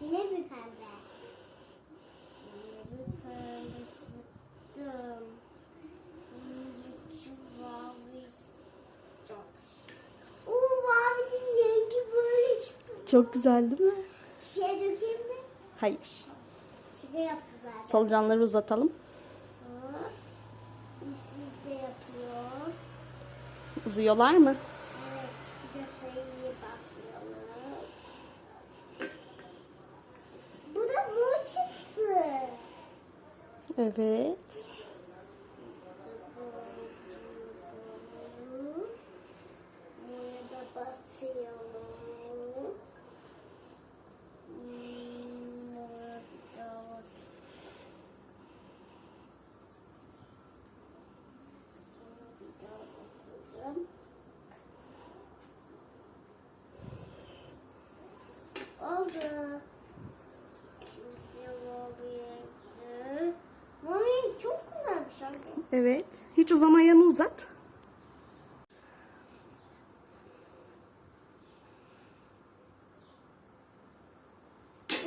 Yine bir pembe. Yine bir pembe sıktım. Çok güzel değil mi? Şişe dökeyim mi? Hayır. Şaka yaptı zaten. Solucanları uzatalım. Hop. Üstünü de yapıyor. Uzuyorlar mı? Evet. Bir de sayıyı batıralım. Bu da mor çıktı. Evet. Buraya da batıyorum. Hmm, buraya da bat- Bir daha batırdım. Oldu. Şimdi siyah mavi yaptı. Mavi çok güzelmiş abi. Evet. Hiç uzama yanı uzat.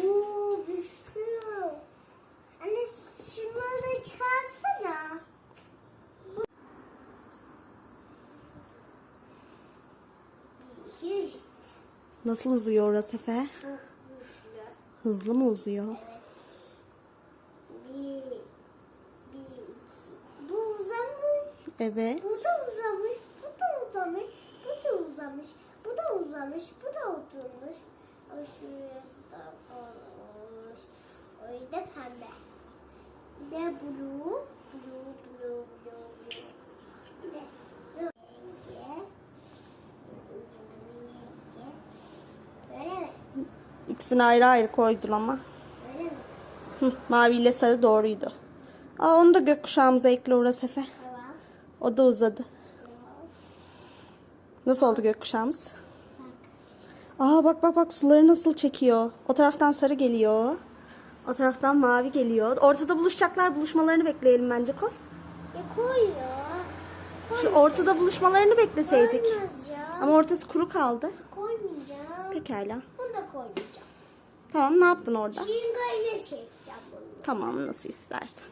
Oo güçlü. Anne şunları da çıkarsana. Bu iki işte. Nasıl uzuyor orası Efe? Güçlü. Hızlı mı uzuyor? Evet. Bir, bir, iki. Bu uzamış. Evet. Bu da uzamış. Bu da uzamış. Bu da uzamış. Bu da uzamış. Bu da oturmuş. O şurası olmuş. O da pembe. Bir de blue. Blue, blue, blue, blue. Bir de? İkisini ayrı ayrı koydun ama. Böyle mi? Hı, mavi ile sarı doğruydu. Aa, onu da gökkuşağımıza ekle orası Efe. Tamam. O da uzadı. Nasıl oldu gökkuşağımız? Aa bak bak bak suları nasıl çekiyor. O taraftan sarı geliyor. O taraftan mavi geliyor. Ortada buluşacaklar. Buluşmalarını bekleyelim bence koy. Ya koy ya. Şu ortada buluşmalarını bekleseydik. Koymayacağım. Ama ortası kuru kaldı. Koymayacağım. Pekala. Bunu da koymayacağım. Tamam ne yaptın orada? Şingayla çekeceğim bunu. Tamam nasıl istersen.